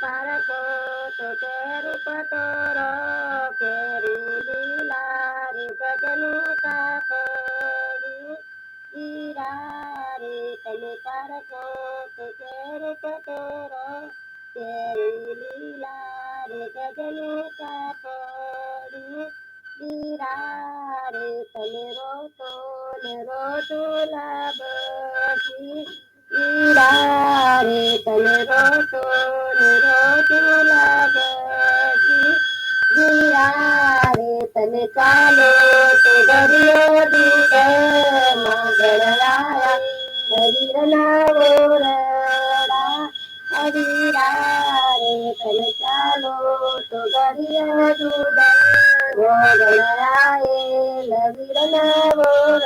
પારકો તો રૂપ તોરો કેરી લીલા રે ગજનું કાપડું ઈરારી તમે પારકો તો રૂપ તોરો કેરી લીલા રે ગજનું કાપડું ઈરારી તમે રોતો ને રોતો લાભી ઈરારી તમે રોતો ને ಮಗನ ಕಾಲೋ ತೆಗರಿಯೋದಿದ ಮಗಳಾಯ ಹರಿರನಾವೋರ ಹರಿರಾರೆ ಕನ ಕಾಲೋ ತೊಗರಿಯೋದುದ ಮಗಳಾಯೇ ಲವಿರನಾವೋರ